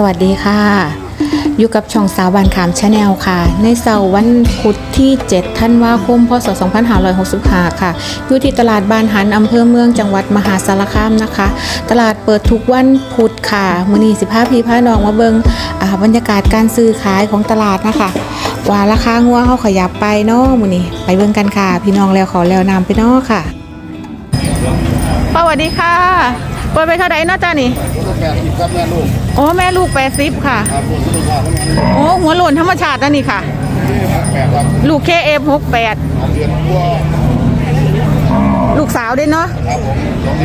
สวัสดีค่ะ อยู่กับช่องสาวบานขามชาแนลค่ะ ในเสาร์วันพุธที่7ธันวาคม พศ 2565 ค่ะ อยู่ที่ตลาดบานหันอำเภอเมืองจังหวัดมหาสารคามนะคะ ตลาดเปิดทุกวันพุธค่ะ มือนีสิภาพีพาน้องมาเบิงบรรยากาศการซื้อขายของตลาดนะคะ ว่าราคางัวเขาขยับไปเนาะมือนี้ไปเบิงกันค่ะ พี่น้องแล้วขอแล้วนำไปเนาะค่ะสวัสดีค่ะ เปิดไปเท่าไหร่เนาะจ้านี่แปดสิบครับแม่ลูกโอ้แม่ลูกแปดสิบค่ะครับลูกค้าก็แม่ลูกโอ้หัวโหล่นธรรมชาตินั่นนี่ค่ะ แปดครับลูกเคเอฟหกแปดเดือนกว่าลูกสาวด้วยเนาะครับผม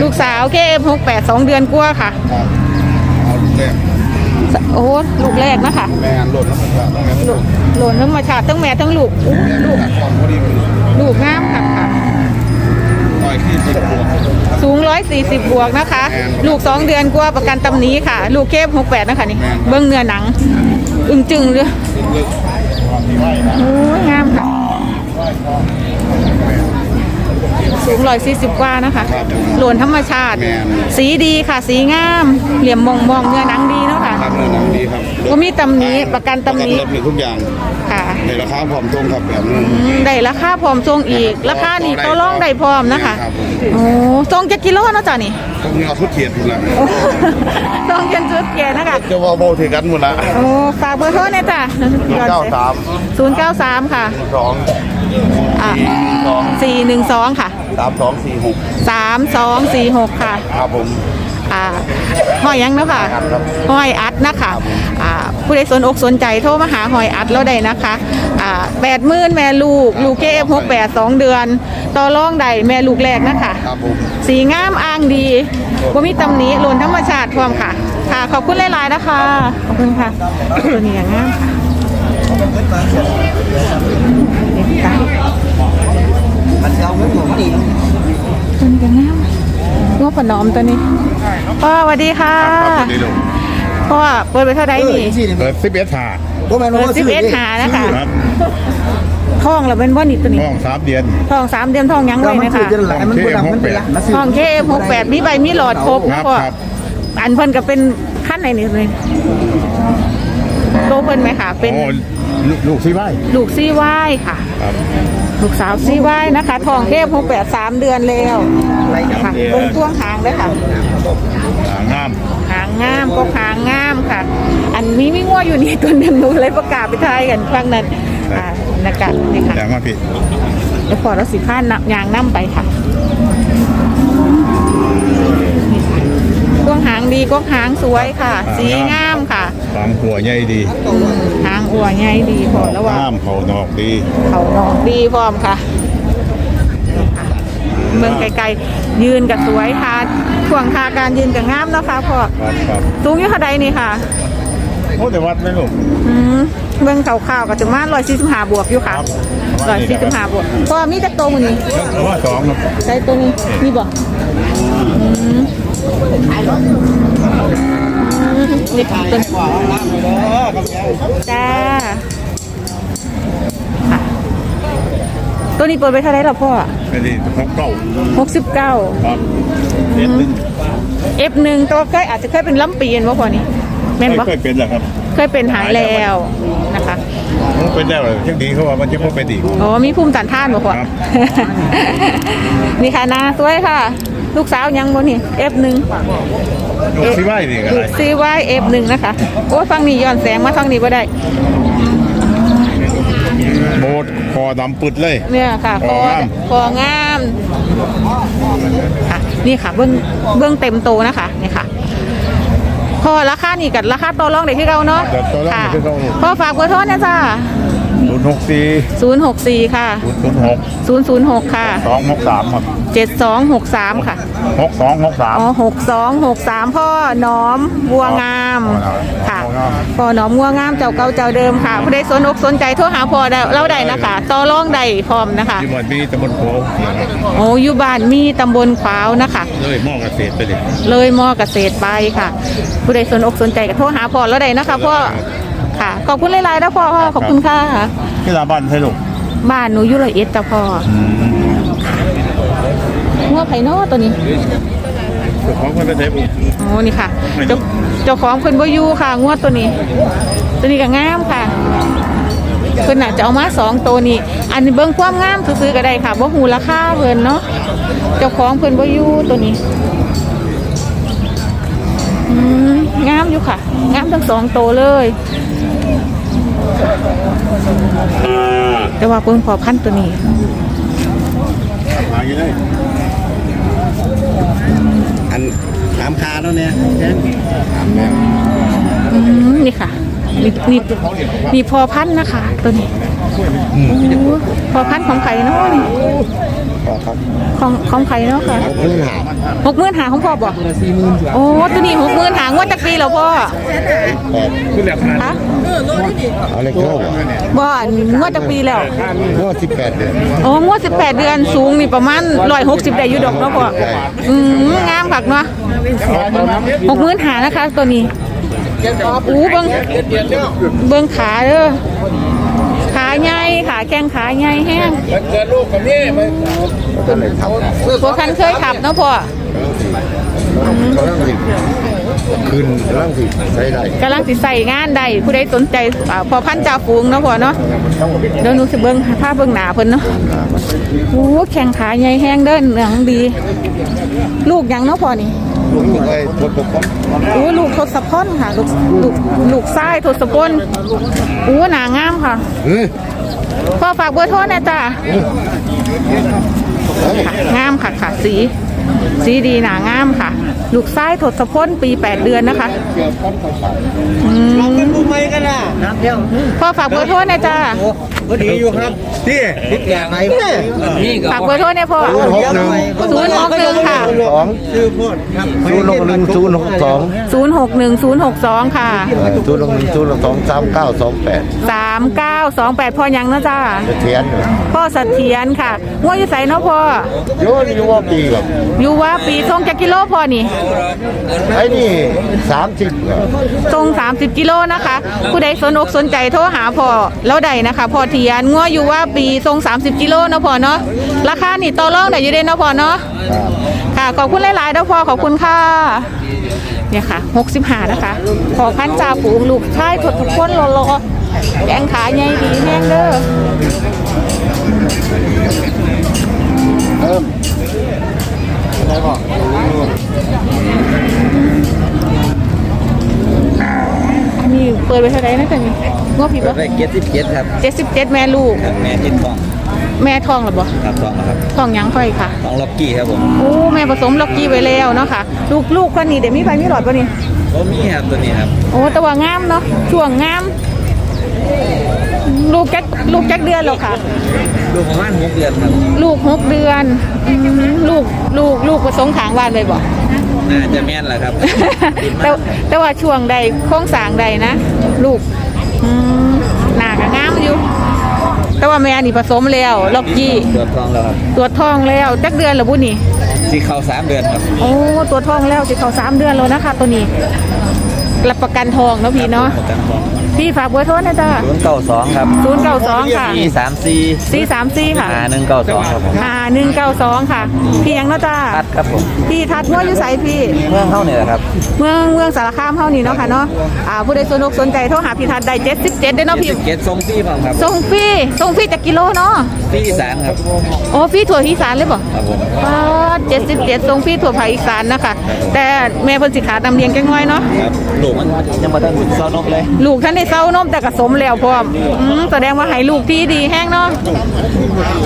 ลูกสาวเคเอฟหกแปดสองเดือนกว่าค่ะครับเอาลูกแรกโอ้ลูกแรกนะคะแม่หลดน้ำมันครับแม่ลูกหล่นธรรมชาติทั้งแม่ทั้งลูกอู้แม่ลูกตัดความพอดีมือลูกงามค่ะค่ะ อยที่สิบตัวสูงร้อยสี่สิบบวกนะคะ ลูกสองเดือนกว่าประกันตำหนี้ค่ะ ลูกเคฟหกแปดนะคะนี่ เบื้องเนื้อหนัง อึ้งจึงเลยลึกความที่ไหวนะโอ้ยงามค่ะ สูงร้อยสี่สิบกว่านะคะโหล่นธรรมชาติสีดีค่ะ สีงาม เหลี่ยมมองมองๆเนื้อหนังดีเนาะค่ะครับเนื้อหนังดีครับก็มีตำหนี้ประกันตำหนี้ รถมีทุกอย่างค่ะ ในราคาพร้อมตรงครับแบบนี้อืมได้ราคาพร้อมทรงอีก ราคานี่ต่อรองได้พร้อมนะคะครับผมโอ้ทรงจะกิโลเนาะจ้ะนี่ต้องมีเอาทุกเขียดหมดละโอ้ทรงยันจุดแก่นะคะจะว่าโบถือกันหมดละโอ้ฝากเบอร์โทรหน่อยจ้ะเก้าสามศูนย์เก้าสามค่ะสองอะสองสี่หนึ่งสองค่ะสามสองสี่หกสามสองสี่หกค่ะ ครับผม อ่าหอยยังเนาะค่ะครับครับหอยอัดนะคะอ่าผู้ใดสนอกสนใจโทรมาหาหอยอัดเราได้นะคะอ่าแปดหมื่นแม่ลูก ลูกเคฟหกแปดสองเดือน ต่อรองใดแม่ลูกแรกนะคะ ครับผมสีงามอ้างดีว่ามีตำหนิหล่นธรรมชาติพร้อมค่ะ ค่ะ ขอบคุณหลายๆนะคะ ขอบคุณค่ะ ตัวนี้งามค่ะเด็กไก่มันเอาเงินหลวงดีตัวนี้ก็งาม งบปนอมตัวนี้พ่อสวัสดีค่ะพ่อเปิดไปเท่าไหร่นี่เปิดสิบเอ็ดถาเปิดสิบเอ็ดหานะคะท้องเราเป็นว่านี่ตัวนี้ห้องสามเดือนท้องสามเดือนท้องยังไว้มันะคือคะจะหลายมันบ่ดำมันเป็นละท้องเคหกแปดมีใบมีหลอดครบครับพ่อครับอันเพิ่นก็เป็นขั้นไหนนี่เลยโตเพิ่นไหมคะเป็นลูกลูกที่ไร่ลูกซี่ไหว้ค่ะครับ ลูกสาวซี่ไหว้นะคะทองเทพหกแปดสามเดือนแล้วค่ะลงช่วงหางเลยค่ะอ่างามหางงามก็หางงามค่ะ อันนี้มีงัวอยู่นี่ตัวหนึ่งหนูเลยประกาศไปทายกันฟังนั้นอ่านะคะนี่ค่ะอย่างมาพี่เดี๋ยวพอเราสิข้านนับยางน้ำไปค่ะนี่ค่ะช่วงหางดีก็หางสวยค่ะ สีงามค่ะ ฟางหัวใหญ่ดีหางอัวใหญ่ดีพอแล้วว่างามเขานอกดีเขานองดีพร้อมค่ะนี่ค่ะ เมืองไกลๆยืนกับสวยค่ะช่วงทาการยืนกับงามเนาะค่ะพ่อครับครับสูงอยู่เท่าใดนี่ค่ะโอ้แต่วัดไหมลูกอืมเมืองข่าวๆกับจุมาร้อยสี่สิบห้าบวกอยู่ค่ะร้อยสี่สิบห้าบวกพ่อมีจักโตวมือนี้แล้วว่าสองครับใช้ตัวนี้มีบ่อืม นี่ค่ะต้นจ้าค่ะตัวนี้เปิดไปเท่าไหรล่ะพ่อไม่ดีหกเก้าหกสิบเก้าครับเอ็ดหนึ่ง F หนึ่งตัวเคยอาจจะเคยเป็นล้ำปีนว่าพอนี้แม่นไม่ปะเคยเป็นหรอกครับ เคยเป็นหายแล้วนะคะมันเป็นได้เลยช่างดีเขาว่ามันจะไม่เป็นดีอ๋อมีภูมิต้านทานบ่พอครับนี่ค่ะนาสวยค่ะ ลูกสาวยังบ่นี่ F หนึ่งลูกที่ไร่ดีกันลูเลกยซีวาย F หนึ่งนะคะ โอ้ยฟังนี่ย้อนแสงมาฟังนี่บ่ได้ โบดคอดำปึดเลย เนี่ยค่ะคคอองาม คองามค่ะนี่ค่ะเบื้องเบื้องเต็มโตนะคะนี่ค่ะพอราคานี่กับราคาต่อรองได้ที่เราเนาะเดี๋ยวตัวแรกค่ะที่เขาพอฝากเบอร์โทรนะจ้าศูนย์ หกสี่064 ค่ะ ศูนย์ศูนย์หก006 ค่ะ สองหกสามครับ7263 ค่ะ หกสองหกสาม อ๋อ6263พ่อหน้อมบัวงามค่ะพ่อหน้อมบัวงามเจ้าเก่าเจ้าเดิมค่ะผู้ใดสนอกสนใจโทรหาพ่อได้เล่าได้นะคะต่อรองได้พร้อมนะคะที่วันนี้ตำบลโพเขียนโอ้อยู่บ้านมีตำบลขวาวนะคะ เลยหม้อเกษตรไปเลยเลยมอเกษตรไปค่ะ ผู้ใดสนอกสนใจก็โทรหาพ่อแล้วได้นะคะพ่อ ค่ะ ขอบคุณหลายๆนะพ่อพ่อขอบคุณค่ะที่ลาบ้านใช่ลูกบ้านหนูอยุโรเอ็ดจ้ะพ่องัวไผ่นอตัวนี้เจ้าของเพิ่นไปเทบุโอ้นี่ค่ะ เจ้าเจ้าของเพิ่นบ่อยู่ค่ะงวดตัวนี้ ตัวนี้ก็งามค่ะเพิ่นน่ะจะเอามาสองตัวนี้ อันนี้เบิ่งความงามซื้อๆก็ได้ค่ะบ่ฮู้ราคาเพิ่นเนาะเจ้าของเพิ่นบ่อยู่ตัวนี้อืมงามอยู่ค่ะ งามทั้งสองตัวเลย แต่ว่าเพิ่งพอพันธุ์ตัวนี้มาอยู่ได้อันถามคาแล้วเนี่ยอืมนี่ค่ะนี่นี่นี่พอพันธุ์นะคะ ตัวนี้โอ้พอพันธุ์ของไข่เนาะนี่ของของไข่เนาะค่ะพื้นหาหกหมื่นหาของพ่อบอกโอ้ตัวนี้หกหมื่นหางวดตะปีแล้วพ่อแปดคือแล้วขนาดคะ เอาเลขเข้าบ่บ่อันงวดตะปีแล้วงวดสิบแปดเดือนโอ้งวดสิบแปดเดือนสูงนี่ประมาณร้อยหกสิบได้อยู่ดอกเนาะพ่ออืมงามคักเนาะหกหมื่นหานะคะตัวนี้อู้เบิ้งเบิ้งขาเด้อขาใหญ่ขาแข้งขาใหญ่แห้งเกิดลูกกับนี่มันก็เลยทำพวกคันเคยขับเนาะพ่อกำลังสิ ขึ้นกำลังสิใช้ได้กำลังสิใส่งานได้ผู้ใดสนใจอ่าพอพันจ่าฝูงเนาะพ่อเนาะเดี๋ยวหนูสิเบิ้งภาพเบิ้งหนาเพิ่นเนาะโอ้แข้งขาใหญ่แห้งเด้นเหลืองดี ลูกหยังเนาะพ่อนี่ลูกไอ้ทดปกป้องโอ้ลูกทศพลค่ะ ลูกลูกลูกไส้ทศพลโอ้หนางามค่ะเฮ้ยพ่อฝากเบอร์โทรหนะจ้าค่ะงามค่ะค่ะสี สีดีหนางามค่ะ ลูกไส้ทศพลปี 8 เดือนนะคะอืมเป็นผู้ใหม่กันนะนับเดียวพ่อฝากเบอร์โทรหนะจ้าก็ดีอยู่ครับที่ติดแก่ไหนนี่ก็ฝากเบอร์โทรเนี่ยพ่อศูนย์หกหนึ่งศูนย์หกหนึ่งค่ะสองชื่อพูดครับศูนย์หกหนึ่งศูนย์หกสองศูนย์หกหนึ่งศูนย์หกสองค่ะศูนย์หกหนึ่งศูนย์หกสองสามเก้าสองแปดสามเก้าสองแปดพ่อยังนะจ้าจะเทียนพ่อเสถียรค่ะงวดอยู่ใส่เนาะพ่อโยนอยู่ว่าปีกับอยู่ว่าปีทรงจากกิโลพ่อนี่ไอ้นี่สามสิบทรง30 กิโลนะคะ ผู้ใดสนอกสนใจโทรหาพ่อแล้วใดนะคะพ่อเทียนงัวอยู่ว่าปีทรง30 กิโลเนาะพ่อเนาะราคานี่ต่อรองได้อยู่เด้เนาะพ่อเนาะค่ะขอบคุณหลายๆเด้อพ่อขอบคุณค่ะเนี่ยค่ะ65นะคะ ขอพันจ่าฝูงลูกชายทดทุกคนรอๆแกงขาใหญ่ดีแห้งเด้อ งวผิดปะได้เจ็ดสิบเจ็ดครับเจ็ดสิบเจ็ดแม่ลูก ครับแม่ทิดทองแม่ทองหรือบ่ครับทองนะครับทองหยังค่อยค่ะทองล็อกกี้ครับผมโอ้แม่ผสมล็อกกี้ไว้แล้วเนาะค่ะ ลูกลูกคนนี้เดี๋ยวมีใบมีหลอดป่ะนี่โอ้มีครับตัวนี้ครับโอ้แต่ว่างามเนาะช่วงงาม ลูกแจ็คลูกแจ็คเดือนแล้วค่ะลูกประมาณหกเดือนครับลูกหกเดือนอืมลูกลูกลูกผสมขางบ้านเลยบ่ น่าจะแม่นแหละครับแต่แต่ว่าช่วงใดโค้งสร้างใดนะ ลูก ว่าแม่นี่ผสมแล้วล็อกกี้ตัวทองแล้วครับตัวจทองแล้วจักเดือนแล้วบุนี่สีขาวสามเดือนครับโอ้ตัวทองแล้วสิเขาสามเดือนแล้วนะคะ ตัวนี้รับประกันทองเนาะพี่เนาะประกันทองพี่ฝากเบอร์โทรนะจ๊ะศูนย์เก้าสองครับศูนย์เก้าสองค่ะสี่สามสี่สี่สามสี่ค่ะห้าหนึ่งเก้าสองครับผมห้าหนึ่งเก้าสองค่ะพี่ยังเนาะจ้าทัด ครับผมพี่ทัดมั่วอยู่ใสพี่ เมืองเข้าเนี่ยแหละครับ เมืองเมืองสารคามเท่านี้เนาะค่ะเนาะอ่าผู้ใดสนอกสนใจโทรหาพี่ทัดได้เจ็ดสิบเจ็ดได้เนาะพี่เจ็ดสิบเจ็ดทรงฟรีเปล่าครับส่งฟรีส่งฟรีจากกิโลเนาะฟรีอีสานครับ โอ้ฟรีถั่วอีสานเลยบ่ครับผมเจ็ดสิบเจ็ดส่งฟรีถั่วภาคอีสานนะคะ แต่แม่เพิ่นสิขาดำเลียงจังน้อยเนาะ ครับลูกมันยังมาตั้งซ้อนนกเลย ลูกท่านได้เศร้านมแต่กระสมแล้วพร้อมอืมแสดงว่าให้ลูกที่ดีแห้งเนาะ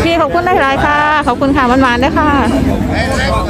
พี่ขอบคุณหลายๆค่ะ ขอบคุณค่ะมันๆด้วยค่ะ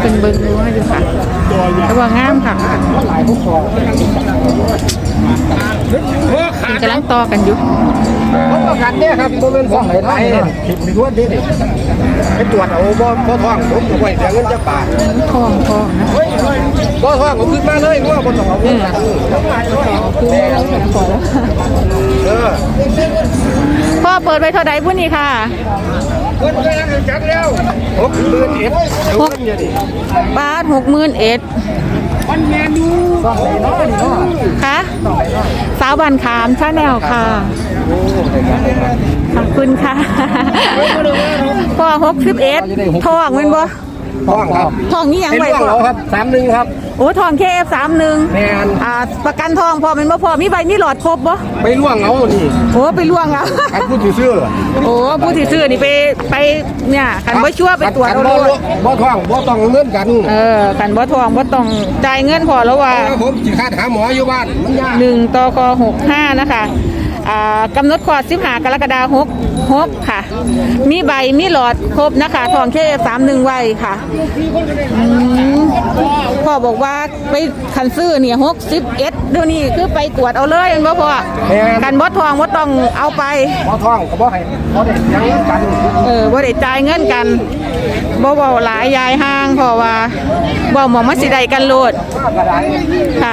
เป็นเบิ้งดูให้ดูค่ะแต่ว่างามค่ะกำลังต่อกันอยู่ผมประกันเนี่ยครับโมเมนต์สองไหนไทยผิดมีทวดนี่ดิไปตรวจเอาบ่บ่ท้องผมก็ไว้เสียเงินจะบาททองท้องนะบ่ท้องก็ขึ้นมาเลยว่าบ่ต้องเอาเงินพอแล้วเออพ่อเปิดไปเท่าใดพุ่นนี่ค่ะ คนก็ยังจักแล้วหกหมื่นเอ็ดเดี๋ยวเงินเนี่ยดิบาทหกหมื่นเอ็ดมันแมนดูซ่องไหนเนาะนี่เนาะค่ะสาวบันขามชาแนลค่ะขอบคุณค่ะพ่อหกสิบเอ็ดทองเป็นบ่ท้องครับทองนี่ยังเป็นไงร่วงพ่อเหรอครับสามหนึ่งครับ โอ้ทองเคเอฟสามหนึ่งแมนอ่าประกันทองพอเป็นบ่พอมีใบมีหลอดครบบ่ไปร่วงเอานี่โอ้ไปล่วงแล้วคันพูดถือซื้อโอ้ผู้ที่ซื้อนี่ไปไปเนี่ยขันบ่ชั่วไปตรวจคัเอานโลบ่ดบ่ท้องบ่ต้องเงินกันเออขันบ่ทองบ่ต้องจ่ายเงินพอแล้วว่าเออผมจิคาดหาหมออยู่บ้านมันยากหนึ่งตกหกห้านะคะอ่า กำหนดคลอดสิบหากรกฎาหกหกค่ะ มีใบมีหลอดครบนะคะทองเคสามหนึ่งไว้ค่ะอืมพ่อบอกว่าไปคันซื้อเนี่ยหกสิบเอ็ดเดี๋ยวนี้คือไปตรวจเอาเลยเห็นบ่พ่อกันบ่ทองบ่ต้องเอาไป บ่ท้องก็บ่ให้บ่ได้เสียเงินกันเออบ่ได้จ่ายเงินกันบ่เว้าหลายยายห้างเพราะว่าบ่หมองมาสิได้กันโลด มากระไดค่ะ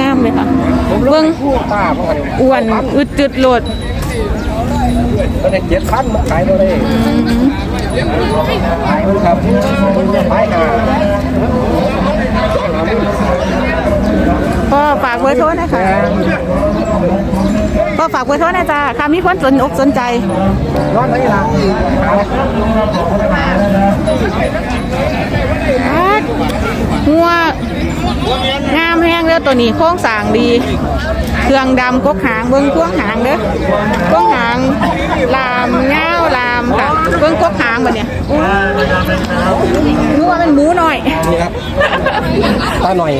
งามเลยค่ะ เบิ่งผู้ตาบ่ให้อ้วนอึดจึดโลดบ่ได้เจ็ดพันมันขายบ่ได้ขายมันครับขายหาพ่อฝากเบอร์โทรหนะคะพ่อฝากเบอร์โทรหนะจ๊ะค่ะมีคนสนอกสนใจนอนไหนล่ะฮัดหัว งามแห้งเด้อตัวนี้โค้งสร้างดี เครื่องดำกกหางเบิ้งพ่วงหางเด้อกกหางลามเงาวลามค่ะเบิ้งกกหางบัดเนี่ยนึกว่าเป็นหมูหน่อยนี่ครับตาหน่อย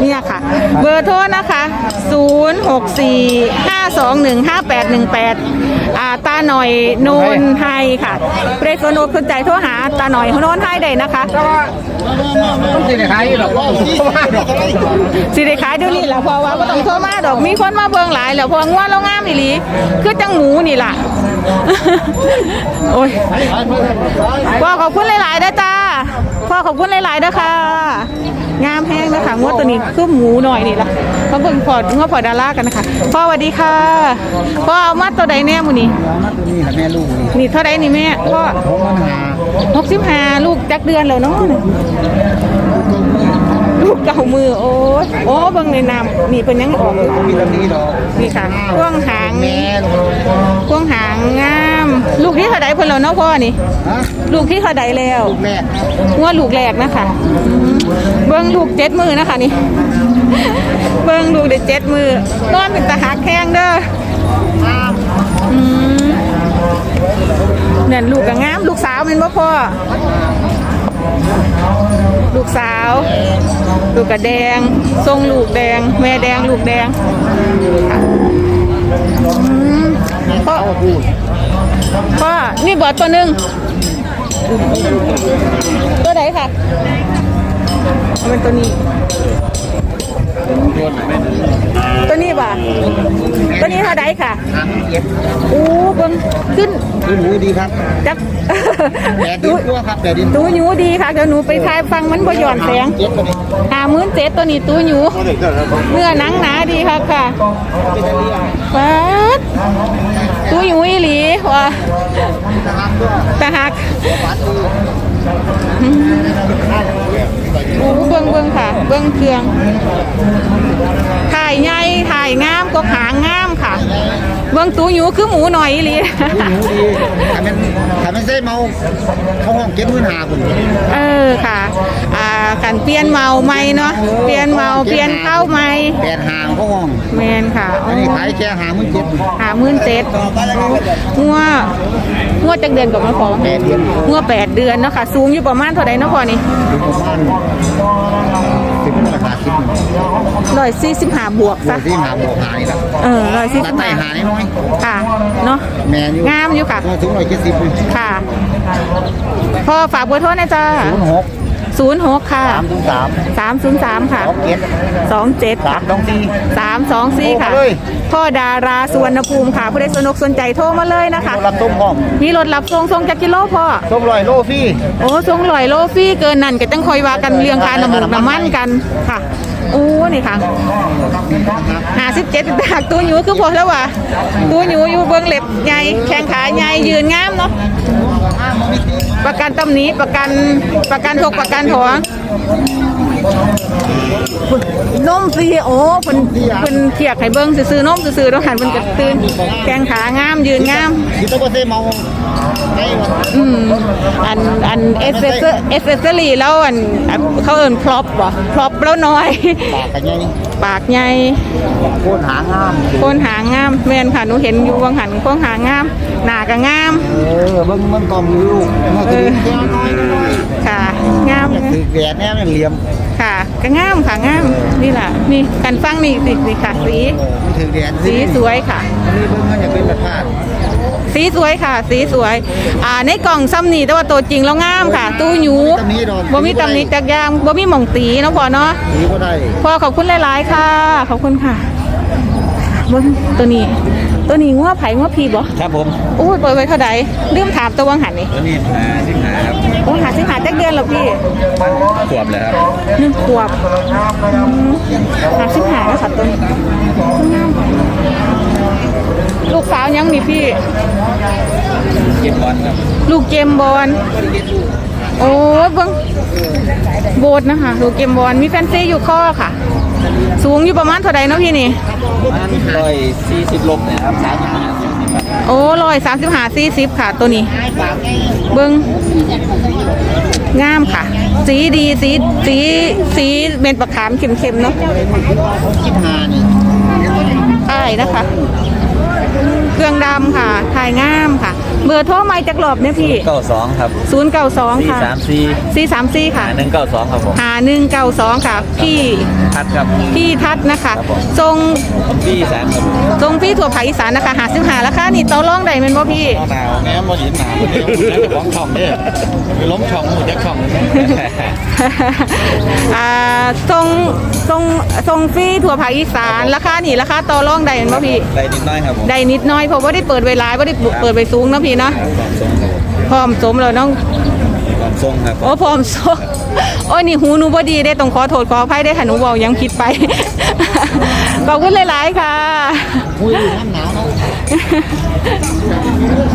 เนี่ยค่ะ เบอร์โทรนะคะ 064 521 5818 อ่า ตาหน่อยโนนไทยค่ะเปรสโนสนใจโทรหา ตาหน่อยโนนไทยได้นะคะแต่ว่ามัน สิได้ขายอยู่ดอกบ่มาดอกสิได้ขายเดี๋ยวนี้แหละเพราะว่าก็ต้องโทรมาดอกมีคนมาเบิ่งหลายแล้วเพราะว่างัวเรางามอีหลีคือจังหมูนี่ล่ะโอ้ยพ่อขอบคุณหลายๆนะจ้าพ่อขอบคุณหลายๆนะคะ งามแห้งนะคะงวดตัวนี้คือหมูหน่อยนี่ล่ะเขาเบิ่งพอดงวดพอดารากันนะคะพ่อสวัสดีค่ะพ่อเอามาตัวใดแน่หมูนี่นี่แม่ลูกนี่นี่เท่าใดนี่แม่พ่อผมมันหาหกสิบห้าลูกจักเดือนแล้วเนาะ ลูกเก่ามือโอ้ยโอ้เบิ่งในน้ำนี่เป็นยังออกอยู่มีตำนี้ดอกนี่ค่ะพ่วงหางแม่ลูกพ่วงหางงาม ลูกที่เท่าใดเพิ่นแล้วเนาะพ่อนี่ฮะลูกที่เท่าใดแล้วแม่งัวลูกแรกนะคะอืมเบิ่งลูกเจ็ดมือนะคะนี่เบิ่งลูกได้เจ็ดมือนอนเป็นตาหักแข้งเด้ออืมนั่นลูกก็งาม ลูกสาวเป็นบ่พ่อ ลูกสาว ลูกกระแดงทรงลูกแดง แม่แดงลูกแดงค่ะอืมพ่อพ่อนี่บอดตัวหนึ่งตัวไหนค่ะมันตัวนี้ ตัวนี้ป่ะตัวนี้เท่าไดค่ะโอ้เบิ่งขึ้น ดูหมูดีครับจักแดดดีกว่าครับแดดดีตู้หนูดีค่ะเดี๋ยวหนูไปทายฟังมันบ่หย่อนแสงเจ็บตัวนี้หามื่นเจ็ดตัวนี้ตู้หนูเนื้อหนังหนาดีค่ะค่ะปัดตู้หนูอีหลีว่ะตาหักอืม โอ้เบิ่งเบิ่งค่ะ เบิ่งเครื่อง ถ่ายใหญ่ถ่ายงามก็หางงามค่ะ เบิ่งตู้หนูคือหมูหน่อยอีหลีหมูดีถ้ามันถ้ามันใส่เมา เข้าห้องเก็บมือหาคุณเออค่ะอ่า กันเปลี่ยนเมาใหม่เนาะเปลี่ยนเมาเปลี่ยนเข้าใหม่แปดหางเข้าห้องแมนค่ะอันนี้ขายแค่หามือเจ็ดหามื่นเจ็ดงัวงัวจักเดือนกับมาพอแปดเดือนงัวแปดเดือนเนาะค่ะสูงอยู่ประมาณเท่าไหร่เนาะพอนี่อยู่ประมาณสิบราคาสิบร้อยสี่สิบห้าบวกบวซะกที่หาบวกหานี่แหละเออร้อยสี่ตัสิดบไต่ห้าหานี่น้อยค่ะเนาะแมนอยู่งามอยู่ค่ะตัวสูงร้อยเจ็ดสิบค่ะพ่อฝากเบอร์โทรนะจ๊ะศูนย์หก 06ค่ะสามถึงสาม303ค่ะสองเจ็ด27สามต้องสี่324ค่ะโทรมาเลยพ่อดาราสุวรรณภูมิค่ะผู้ใดสนกสนใจโทรมาเลยนะคะรับต้มหอมมีรถรับส่งส่งจากกิโลพ่อต้มลอยโลฟี่โอ้ส่งลอยโลฟรี่เกินนั่นก็จังคอยว่ากันเรื่องค่าน้ำมูกน้ำมันกันค่ะโอ้นี่ค่ะห้าสิบเจ็ดบาทตัวหยูคือพอแล้วว่ะตัวหยูอยู่เบื้องเล็บใหญ่แข้งขาใหญ่ยืนงามเนาะ ประกันตำหนี้ประกันประกันทกประกันถอง นมฟรีโอ้เพิ่นเพิ่นเทียกให้เบิ่งซื่อๆนมซื่อๆต้องหันเพิ่นก็ตื่นแข้งขางามยืนงามที่ต้องไปเซเมาไอ้อืมอันอันเอสเซอร์เอสเซอรี่แล้วอันอันเขาเอิ้นพร็อปบ่พร็อปแล้วน้อยปากกันไงปากใหญ่โคตรหางามโคนหางามแม่นค่ะหนูเห็นอยู่วังหันโคนหางาม หน้าก็งามเออเบิ่งมันกองอยู่ลูกมันคือแค่น้อยน้อยค่ะ งามคือแหวนแน่มันเหลี่ยม ค่ะก็งามค่ะงามนี่ล่ะนี่กันฟังนี่สินี่ค่ะสีมันถือแหวนสีสวยค่ะอันนี้เบิ่งมันจะเป็นประธานสีสวยค่ะ สีสวย อ่าในกล่องซ้ำนี่แต่ว่าตัวจริงแล้วงามค่ะ ตู้หยูบ่มีตำหนิจักอย่างบ่มีหม่องตีเนาะพ่อเนาะสีก็ได้พ่อขอบคุณหลาย ๆ ค่ะขอบคุณค่ะเบิ้งตัวนี้ ตัวนี้งัวไผ่งัวพีบ่ครับผมโอ้ยเปิดไว้เท่าใดลืมถามตัววังหันนี่ตัวนี้หาสิงหาครับโอ้หา สิหาจักเดือนแล้วพี่ขวบเลยครับหนึ่งขวบอืมหาสิหาแล้วค่ะตัวนี้งามค่ะลูกสาวยังนี่พี่ เก็บบอลครับลูกเกมบอลโอ้ยเบิ้งโบดนะคะลูกเกมบอลมีแฟนซีอยู่ข้อค่ะ สูงอยู่ประมาณเท่าใดเนาะพี่นี่มันร้อยสี่สิบลบเนี่ยครับสามสิบห้าสี่สิบบาท โอ้ร้อยสามสิบห้าสี่สิบค่ะ ตัวนี้ เบิ้งงามค่ะ สีดีสีสีสีเม็ดประขามเข็มๆเนาะคิดหานี่ใช่นะคะ เครื่องดำค่ะถ่ายงามค่ะ เบอร์โทรไม่จักรอบเนี่ยพี่ เก้าสองครับศูนย์เก้าสองสี่ค่ะ สามสี่สี่สามสี่ค่ะหาหนึ่งเก้าสองครับผมหาหนึ่งเก้าสองค่ะ พี่พัดครับพี่ทัศน์นะคะครับผมทรงพี่สามครับผมทรงพี่ถั่วภาคอีสานนะคะหาสิบหาราคานี่ต่อรองได้แมันบ่พี่ หนาวแง้มมาหยินหนาวเดี๋ยวแล้วจะฟ้องช่องเนี่ยไปล้มช่องหมูยักช่องอ่าทรงทรงทรงฟรีถั่วภาคอีสานราคานี่ราคาต่อรองได้แมันบ่พี่ ได้นิดน้อยครับผมได้นิดหน้อยเพราะว่าได้เปิดไว้หลายว่าได้เปิดไว้สูงเนาะพี่เนาะความทรงครับผมพร้อมสมแล้วน้อง ความทรงครับโอ้พร้อมสมโอ้ยนี่หูหนูบ่ดีได้ต้องขอโทษขออภัยได้ค่ะหนูเว้ายังผิดไป ขอบคุณหลายๆค่ะคุยอยู่น้ำหนาวเนาะ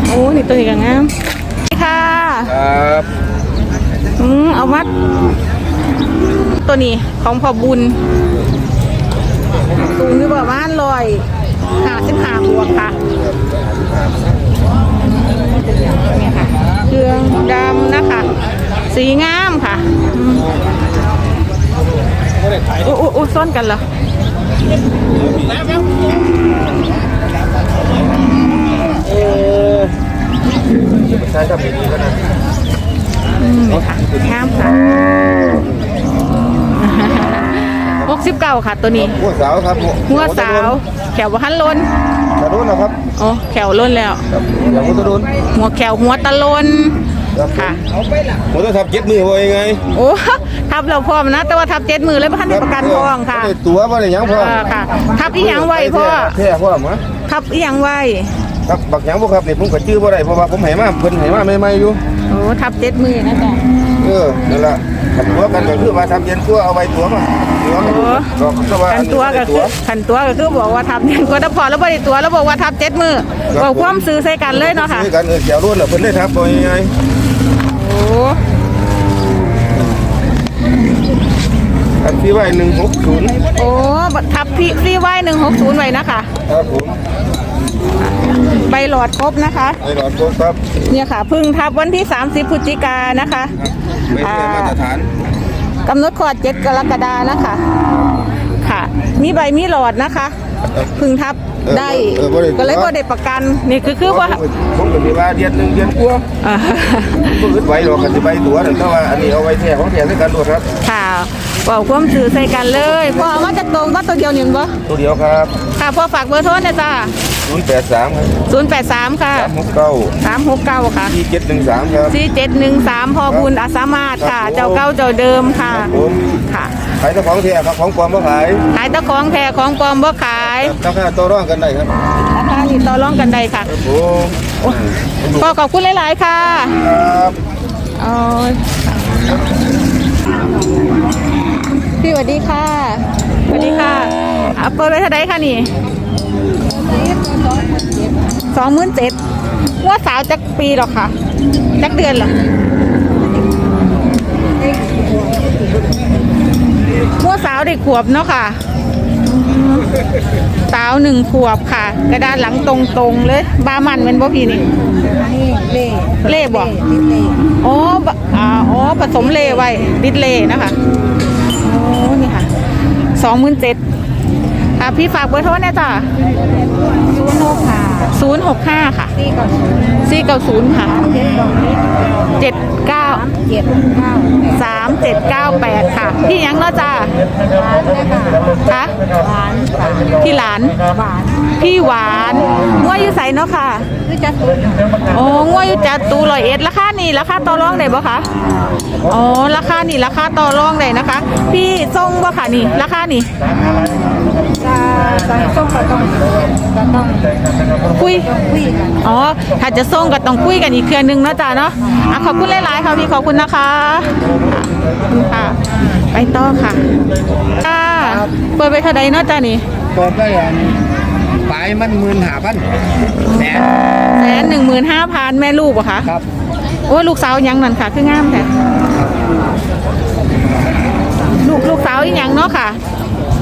โอ้นี่ตัวนี้ก็งามค่ะครับอืมเอามาตัวนี้ของพ่อบุญสูงอยู่ประมาณร้อยห้าสิบห้าบวกค่ะ เนี่ยค่ะ เครื่องดำนะคะ สีงามค่ะอืมโอ้โอ้โอ้ซ่อนกันเหรออืมนี่ค่ะงามค่ะหกสิบเก้าค่ะตัวนี้หัวสาวครับหัวสาว แขวบ่หันลน ตะลุนนะครับโอ้แขวล้นแล้วอย่างหัวตะลุนหัวแขวหัวตะลนค่ะผมต้องทับเจ็ดมือว่ายังไงโอ้ทับเราพร้อมนะ แต่ว่าทับเจ็ดมือเลยพันประกันทองค่ะตัวว่าอะไรยังพ่อเออค่ะทับอีหยังไว้พ่อแท้พ่อมาทับอีหยังไว้ครับบักหยังบ่ครับนี่ผมก็ชื่อบ่ได้เพราะว่าผมให้มาเพิ่นให้มาใหม่ๆอยู่โอ้ทับเจ็ดมือนะจ๊ะเออนั่นล่ะขันตัวกันก็คือว่าทำเย็นตัวเอาไว้ตัวมา ตัวมันโอ้ก็ก็ว่าขันตัวก็คือขันตัวก็คือบอกว่าทับเจ็ดก็ถ้าพอแล้วบริตัวแล้วบอกว่าทับเจ็ดมือบอกความซื้อใส่กันเลยเนาะค่ะซื้อกันเออแถวรุ่นล่ะเพิ่นได้ทับบ่ยังไงโอ้อันที่ไว้160โอ้ทับพี่พี่ไว้หนึ่งหกศูนย์ไว้นะคะครับผมใบหลอดครบนะคะไอ้หลอดโคครับเนี่ยค่ะเพึ่งทับวันที่ 30พฤศจิกายนนะคะไม่ใช่มาตรฐาน กำหนดขอด7กรกฎานะคะ ค่ะ มีใบมีหลอดนะคะเพึ่งทับได้ ก็เลยบ่ได้ประกันนี่คือคือว่า ผมก็มีว่าเดือนหนึงเดือนกว่าอ่า บ่อึดไหวหรอกกันสิใบตัวนั่นแต่ว่าอันนี้เอาไว้แท้ของแท้ด้วยกันโลดครับ ค่ะ บอกความสื่อใส่กันเลยพ่อเอามาจากตรงว่าตัวเดียวนี่บ่ตัวเดียวครับค่ะพ่อฝากเบอร์โทรนะจ้าศูนย์แปดสามครับ083ค่ะสามหกเก้า369ค่ะสี่เจ็ดหนึ่งสามครับ4713พ่อบุญอาสามารถค่ะครับผมเจ้าเก่าเจ้าเดิมค่ะผมค่ะขายเจ้าของเทียครับของปลอมมาขาย ขายแตะของแท้ของปลอมบ่ขายราคาตัวร่องกันได้ครับราคานี่ต่อรองกันได้ค่ะผมพ่อขอบคุณหลาย ๆ ค่ะ ครับอ๋อพี่ สวัสดีค่ะสวัสดีค่ะอะเปิดไว้เท่าไดคะนี่สองหมื่นเจ็ดว่าสาวจักปีหรอคะจักเดือนเหรอว่าสาวเด็กขวบเนาะค่ะอืมสาวหนึ่งขวบค่ะ กระดานหลังตรงๆเลยบามันเป็นบ่พี่นี่นี่เล่เล่บ่ติดเล่อ๋อบะอ่าอ๋อผสมเลไว้ดิดเลนะคะโอ้นี่ค่ะ สองหมื่นเจ็ดค่ะพี่ฝากเบอร์โทรแน่จ้ะศูนย์หกค่ะ ศูนย์หกห้าค่ะ สี่ก่อนสี่เก้าศูนย์ค่ะ เจ็ดดอกนี้เจ็ดเก้าเจ็ดเก้าแปดสามเจ็ดเก้าแปดค่ะ พี่ยังเนาะจ้ะหวานนะคะคะหวานค่ะพี่หลาน หวานพี่หวานงัวอยู่ใสเนาะค่ะ คือจะสุดโอ้งัวอยู่จัดตูลอยเอ็ดราคานี่ราคาต่อรองได้บ่คะอ๋อราคานี่ราคาต่อรองได้นะคะ พี่ส่งบ่ค่ะนี่ราคานี่ จะจะส้มก็ต้องก็ต้องคุยคุยกันอ๋อถ้าจะส่งก็ต้องคุยกันอีกเครือนึงเนาะจ๊ะเนาะอะขอบคุณหลายๆค่ะพี่ขอบคุณนะคะค่ะ ไปต่อค่ะค่ะเปิดไปเท่าใดเนาะจ๊ะนี่เปิดได้อันปลายมันหมื่นหาพันแสนแสนหนึ่งหมื่นห้าพันแม่ลูกเหรอคะครับโอ้ลูกสาวยังนั่นค่ะคืองามแต่ลูกลูกสาวอีกอย่างเนาะค่ะ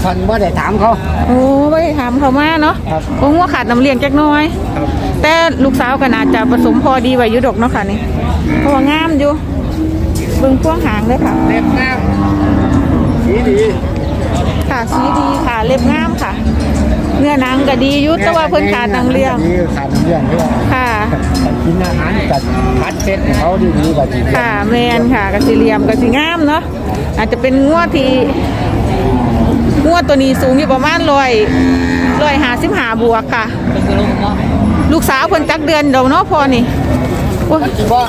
พันว่าได้ถามเขา โอ้ไม่ได้ถามเขามาเนาะครับ โอ้ว่าขาดน้ำเลี้ยงจักหน้อย ครับแต่ลูกสาวก็น่าจะผสมพอดีไว้อยุดอกเนาะค่ะนี่เพราะว่างามอยู่เบิ่งพ่วงหางเลยค่ะ เล็บงามสีดีค่ะสีดีค่ะ เล็บงามค่ะ เนื้อหนังก็ดีอยุแต่ว่าเพิ่นขาดน้ำเลี้ยงดีขาดน้ำเลี้ยงด้วยค่ะกินอาหารจัดพัดเซ็ตให้เขาดีดีกว่าที่ค่ะแมนค่ะกสิเหลียมกสิงามเนาะอาจจะเป็นงวดที่ งวดตัวนี้สูงอยู่ประมาณร้อยร้อยหาสิบหาบวกค่ะ ลูกสาวเพิ่นจักเดือนเดียวเนาะพอนี่โอ้ยว่า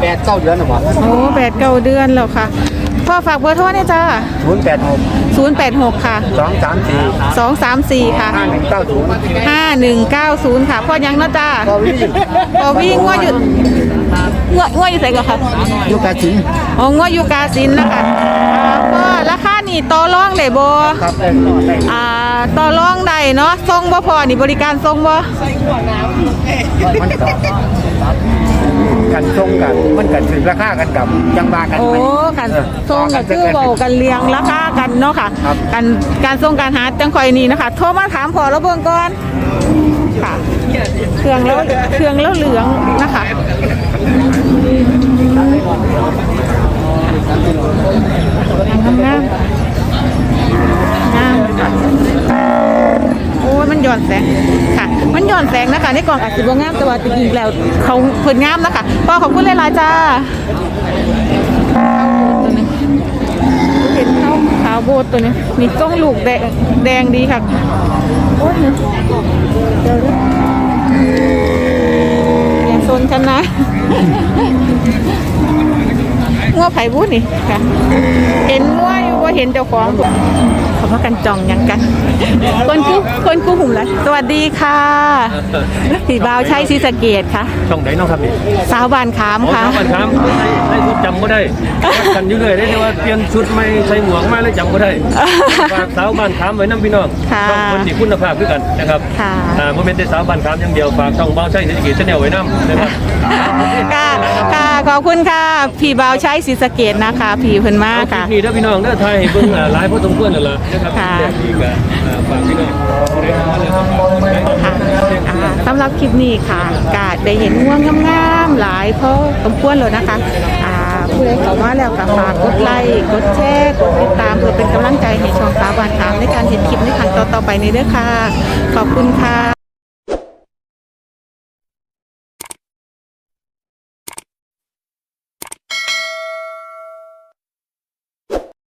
แปดเก้าเดือนหรอวะโอ้แปดเก้าเดือนแล้วค่ะพ่อฝากเบอร์โทรเนี่ยจ้าศูนย์แปดหกศูนย์แปดหกค่ะสองสามสี่สองสามสี่ค่ะห้าหนึ่งเก้าศูนย์ห้าหนึ่งเก้าศูนย์ค่ะพ่อยังเนาะจ้าก็วิ่งพอวิ่งงวดอยู่งวดงวดอยู่ใส่ก่อนค่ะยุกาจินอ๋องวดอยู่กาซินนะคะอ่าพ่อราคา นี่ต่อรองได้บ่ครับได้ได้อ่าต่อรองได้เนาะส่งบ่พอนี่บริการส่งบ่มันก็กันทรงกันมันกันถึงราคากันกับยังบากันโอ้ไหม กันเออส่งก็คือเว้ากันเลี้ยงราคากันเนาะค่ะครับ กันการส่งการหาจังค่อยนี่นะคะโทรมาถามพอแล้วเบิ่งก่อนค่ะ เครื่องแล้วเครื่องแล้วเหลืองนะคะงามๆงามค่ะโอ้ยมันหย่อนแสงค่ะ แสงนะคะในกล่องอาจจะบ่งามแต่ว่าจริงๆแล้วเขาเพิ่นงามนะคะพอขอบคุณหลายๆจ้าเห็นเขาขาวโบดตัวนี้มีกล้องลูกแดงแดงดีค่ะโอ้ยเนี่ยเดี๋ยวนะอย่าโซนฉันนะงัวไผ่บูดนี่ค่ะเห็นงัว อยู่ว่าเห็นเจ้าของเขาพากันจองหยังกัน คนกู้คนกู้หุ่มเลยสวัสดีค่ะผีบาวใช่ซีสะเกตค่ะ ช่องไหนเนาะครับนี่สาวบานขามอ๋อค่ะสาวบ้านค้ามได้ชุดจำก็ได้รักกันอยู่เลยได้แต่ว่าเปลี่ยนชุดไม่ใส่หมวกมาเลยจำก็ได้ฝากสาวบ้านค้ามไว้น้ำพี่น้องค่ะช่องคนที่คุณภาพด้วยกันนะครับค่ะอ่าโมเมนต์แต่สาวบ้านค้ามอย่างเดียวฝากช่องเบ้าใช่เศรษฐกิจแนลไว้น้ำนะครับค่ะค่ะขอบคุณค่ะพี่บ่าวใช้ศรีสะเกดนะคะพี่เพิ่นมาเอาคลิค่ะปนี้เด้อพี่น้องเด้อไทยให้เบิ่งอ่าหลายพอสมควรนั่นล่ะนะครับค่ะแบบนี้ก็อ่าฝากพี่น้องค่ะอ่าสำหรับคลิปนี้ค่ะกาได้เห็นง่วงงามๆหลายเพราะสมควรแล้วนะคะอ่าผู้ใดเข้ามาแล้วก็ฝากกดไลค์กดแชร์กดติดตามเพื่อเป็นกำลังใจให้ช่องสาวบานขามในการเห็นคลิปในครั้งต่อๆไปนี้ด้วยค่ะ ขอบคุณค่ะ